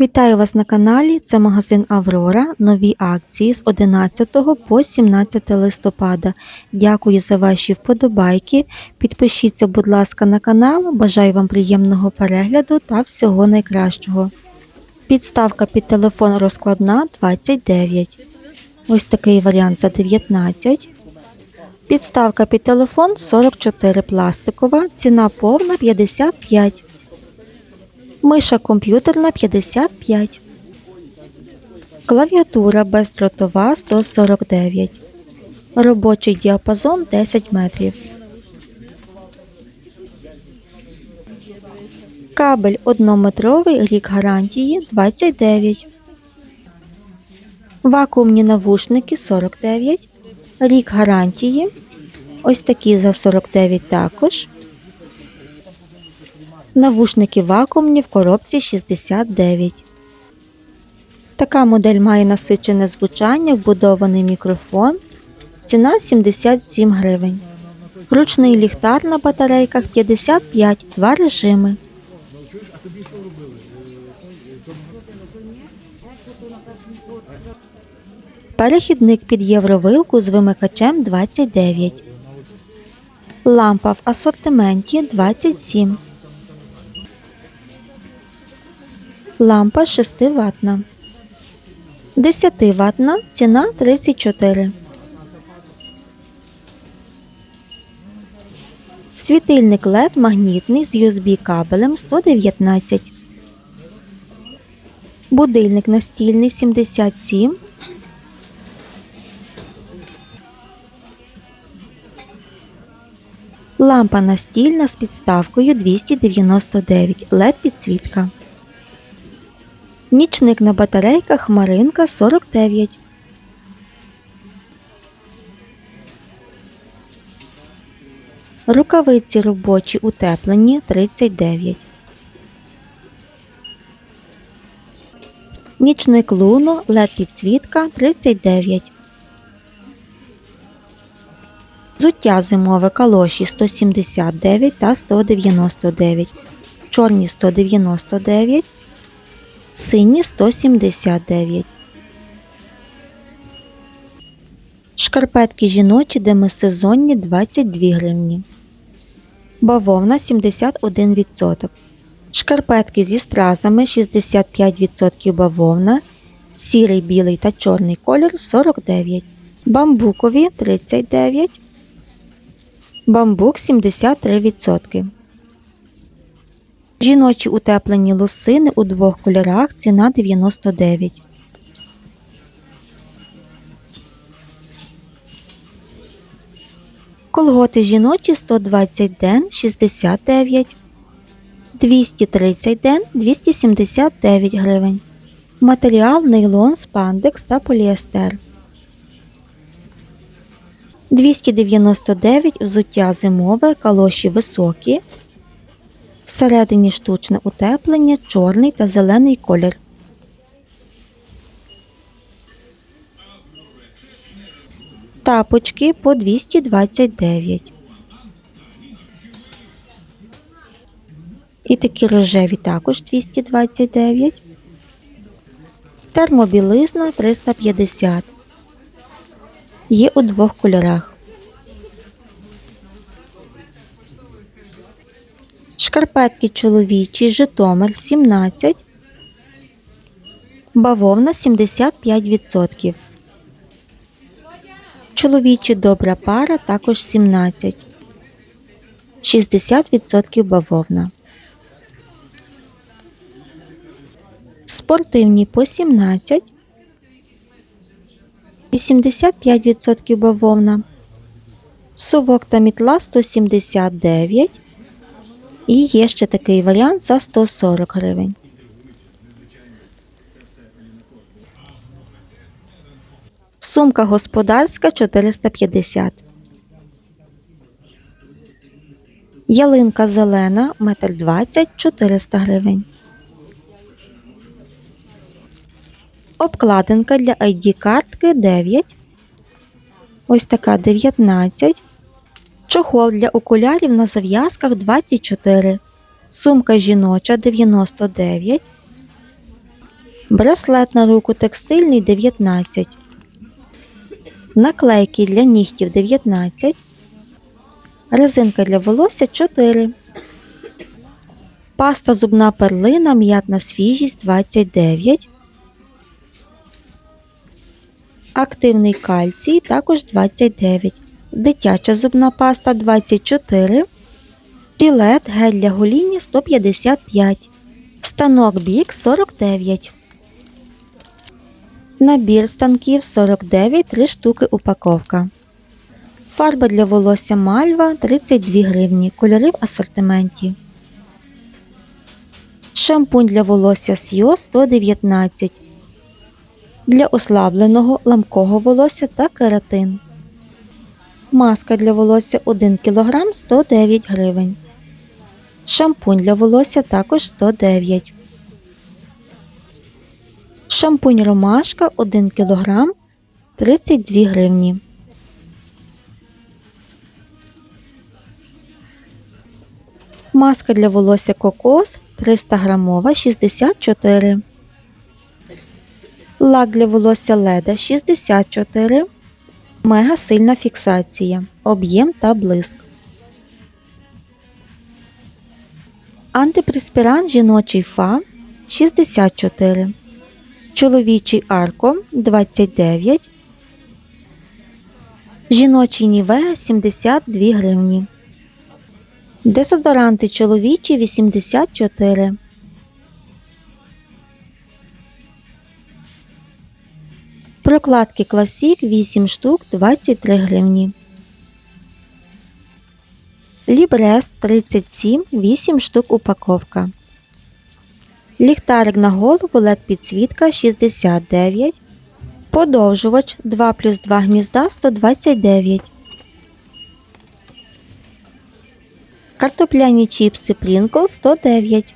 Вітаю вас на каналі. Це магазин Аврора. Нові акції з 11 по 17 листопада. Дякую за ваші вподобайки. Підпишіться, будь ласка, на канал. Бажаю вам приємного перегляду та всього найкращого. Підставка під телефон розкладна 29. Ось такий варіант за 19. Підставка під телефон 44 пластикова. Ціна повна 55. Миша комп'ютерна 55. Клавіатура бездротова 149. Робочий діапазон 10 метрів. Кабель однометровий рік гарантії 29. Вакуумні навушники 49. Рік гарантії. Ось такі за 49 також. Навушники вакуумні в коробці 69. Така модель має насичене звучання, вбудований мікрофон. Ціна 77 гривень. Ручний ліхтар на батарейках 55, два режими. Перехідник під євровилку з вимикачем 29. Лампа в асортименті 27. Лампа 6 ватна. 10 ватна ціна 34. Світильник LED магнітний з USB кабелем 119. Будильник настільний 77. Лампа настільна з підставкою 299 LED підсвітка. Нічник на батарейках Хмаринка 49. Рукавиці робочі утеплені 39. Нічник Луно LED підсвітка 39. Взуття зимове калоші 179 та 199. Чорні 199 сині 179. Шкарпетки жіночі демисезонні 22 гривні. Бавовна 71%. Шкарпетки зі стразами 65% бавовна. Сірий, білий та чорний колір 49. Бамбукові 39. Бамбук 73%. Жіночі утеплені лосини у двох кольорах ціна 99. Колготи жіночі 120 ден 69. 230 ден 279 гривень. Матеріал нейлон, спандекс та поліестер. 299 взуття зимове, калоші високі. Всередині штучне утеплення, чорний та зелений колір. Тапочки по 229. І такі рожеві також 229. Термобілизна 350. Є у двох кольорах. Шкарпетки чоловічі, Житомир 17, бавовна 75%. Чоловічі добра пара також 17, 60% бавовна. Спортивні по 17, 85% бавовна. Совок та мітла 179 і є ще такий варіант за 140 гривень. Сумка господарська 450. Ялинка зелена 1,20 м 400 гривень. Обкладинка для ID картки 9. Ось така 19. Чохол для окулярів на зав'язках 24. Сумка жіноча 99. Браслет на руку текстильний 19. Наклейки для нігтів 19. Резинка для волосся 4. Паста зубна перлина м'ятна свіжість 29. Активний кальцій також 29. Дитяча зубна паста 24. Тілет гель для гоління 155. Станок бік 49. Набір станків 49 3 штуки упаковка. Фарба для волосся мальва 32 гривні. Кольори в асортименті. Шампунь для волосся Сйо 119. Для ослабленого ламкого волосся та кератин. Маска для волосся 1 кг 109 гривень. Шампунь для волосся також 109. Шампунь ромашка 1 кг 32 гривні. Маска для волосся кокос 300 грамова 64. Лак для волосся леда 64. Мега сильна фіксація. Об'єм та блиск. Антипреспірант жіночий фа 64. Чоловічий арко 29. Жіночий нівеа 72 гривні. Дезодоранти чоловічі 84. Прокладки Класік 8 штук 23 гривні. Лібрест 37 8 штук упаковка. Ліхтарик на голову LED підсвітка 69. Подовжувач 2 плюс 2 гнізда 129. Картопляні чіпси Pringles 109.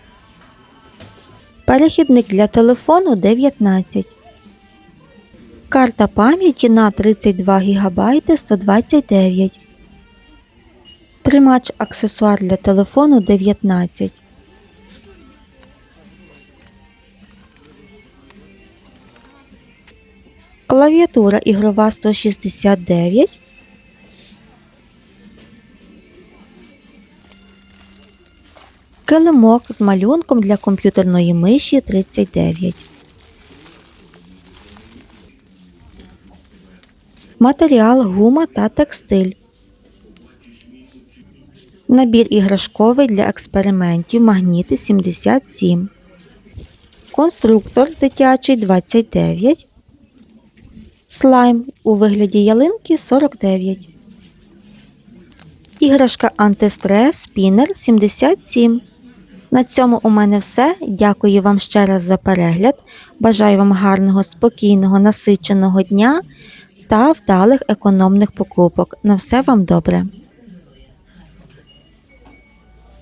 Перехідник для телефону 19. Карта пам'яті на 32 ГБ 129. Тримач аксесуар для телефону 19. Клавіатура ігрова 169. Килимок з малюнком для комп'ютерної миші 39. Матеріал, гума та текстиль. Набір іграшковий для експериментів магніти 77. Конструктор дитячий 29. Слайм у вигляді ялинки 49. Іграшка антистрес спінер 77. На цьому у мене все. Дякую вам ще раз за перегляд. Бажаю вам гарного, спокійного, насиченого дня та вдалих економних покупок. На все вам добре!